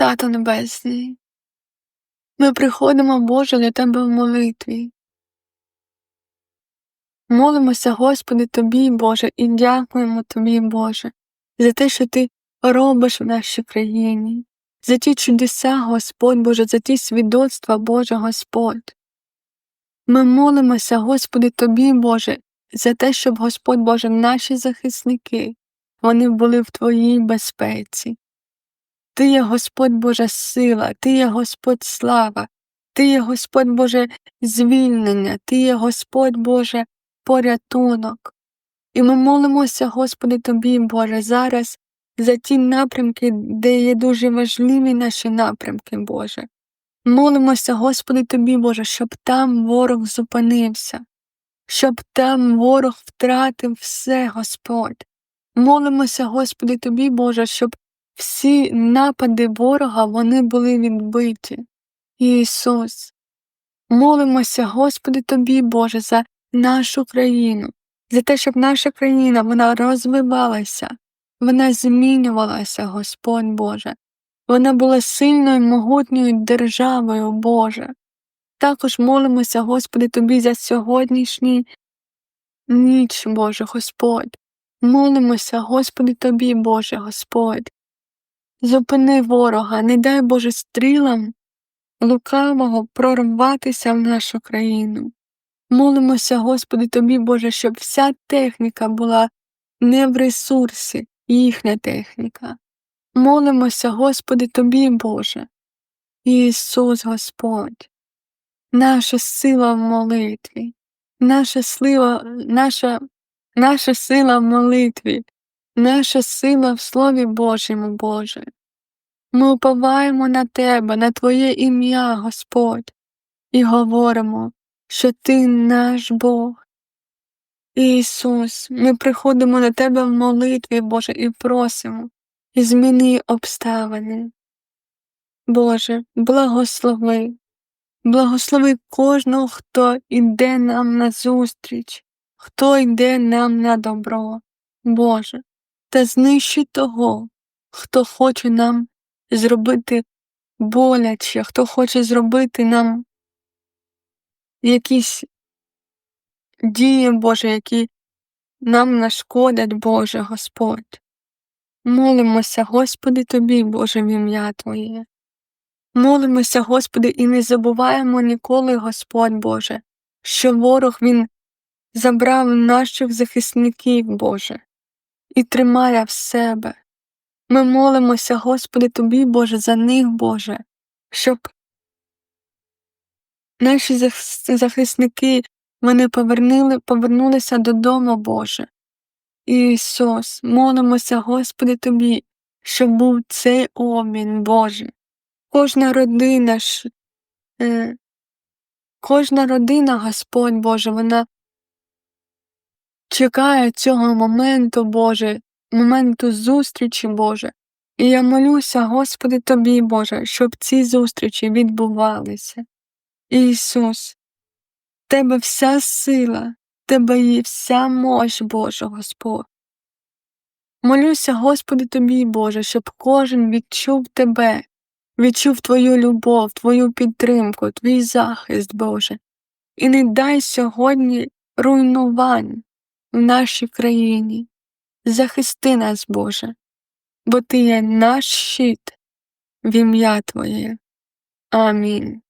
Тато Небесний, ми приходимо, Боже, до Тебе в молитві. Молимося, Господи, Тобі, Боже, і дякуємо Тобі, Боже, за те, що Ти робиш в нашій країні, за ті чудеса, Господь Боже, за ті свідоцтва, Боже Господь. Ми молимося, Господи, Тобі, Боже, за те, щоб Господь Боже, наші захисники, вони були в Твоїй безпеці. Ти є Господь Божа сила, Ти є Господь слава, Ти є Господь Боже звільнення, Ти є Господь Боже порятунок. І ми молимося, Господи, Тобі, Боже, зараз за ті напрямки, де є дуже важливі наші напрямки, Боже. Молимося, Господи, Тобі, Боже, щоб там ворог зупинився, щоб там ворог втратив все, Господь. Молимося, Господи, Тобі, Боже, щоб всі напади ворога вони були відбиті. Ісус, молимося, Господи, Тобі, Боже, за нашу країну, за те, щоб наша країна вона розвивалася, вона змінювалася, Господь Боже, вона була сильною, могутньою державою, Боже. Також молимося, Господи, Тобі за сьогоднішній ніч, Боже Господь. Молимося, Господи, Тобі, Боже Господь. Зупини ворога, не дай Боже стрілам лукавого прорватися в нашу країну. Молимося, Господи, Тобі, Боже, щоб вся техніка була не в ресурсі, їхня техніка. Молимося, Господи, Тобі, Боже, Ісус Господь, наша сила в молитві, наша сила, наша, наша сила в молитві, наша сила в Слові Божому, Боже. Ми уповаємо на Тебе, на Твоє ім'я, Господь, і говоримо, що Ти наш Бог. Ісус, ми приходимо до Тебе в молитві, Боже, і просимо, і зміни обставини. Боже, благослови, благослови кожного, хто йде нам на зустріч, хто йде нам на добро, Боже, та знищи того, хто хоче нам зробити боляче, хто хоче зробити нам якісь дії, Боже, які нам нашкодять, Боже Господь. Молимося, Господи, Тобі, Боже, в ім'я Твоє. Молимося, Господи, і не забуваємо ніколи, Господь Боже, що ворог Він забрав наших захисників, Боже, і тримає в себе. Ми молимося, Господи, Тобі, Боже, за них, Боже, щоб наші захисники вони повернули, повернулися додому, Боже. Ісус, молимося, Господи, Тобі, щоб був цей обмін, Боже. Кожна родина е, кожна родина, Господь Боже, вона чекає цього моменту, Боже, моменту зустрічі, Боже. І я молюся, Господи, Тобі, Боже, щоб ці зустрічі відбувалися. Ісус, Тебе вся сила, Тебе є вся мощ Божа, Господь. Молюся, Господи, Тобі, Боже, щоб кожен відчув Тебе, відчув Твою любов, Твою підтримку, Твій захист, Боже, і не дай сьогодні руйнувань в нашій країні. Захисти нас, Боже, бо Ти є наш щит в ім'я Твоє. Амінь.